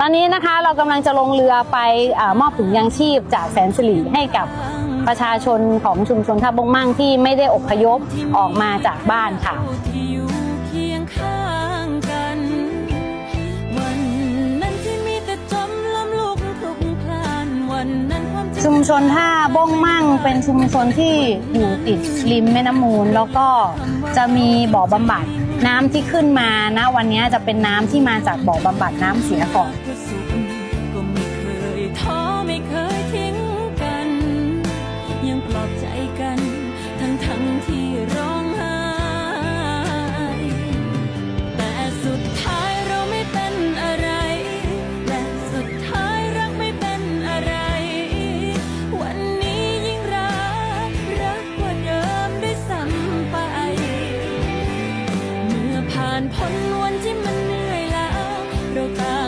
ตอนนี้นะคะเรากำลังจะลงเรือไปออมอบถุงยางชีพจากแสนสิริให้กับประชาชนของชุมชนท่าบงมั่งที่ไม่ได้อพยพออกมาจากบ้านค่ะ ชุมชนท่าบ้งมั่งเป็นชุมชนที่อยู่ติดริมแม่น้ำมูล แล้วก็จะมีบ่อบำบัดน้ำที่ขึ้นมานะวันนี้จะเป็นน้ำที่มาจากบ่อบำบัดน้ำเสียก่อนานพ้นวันที่มัน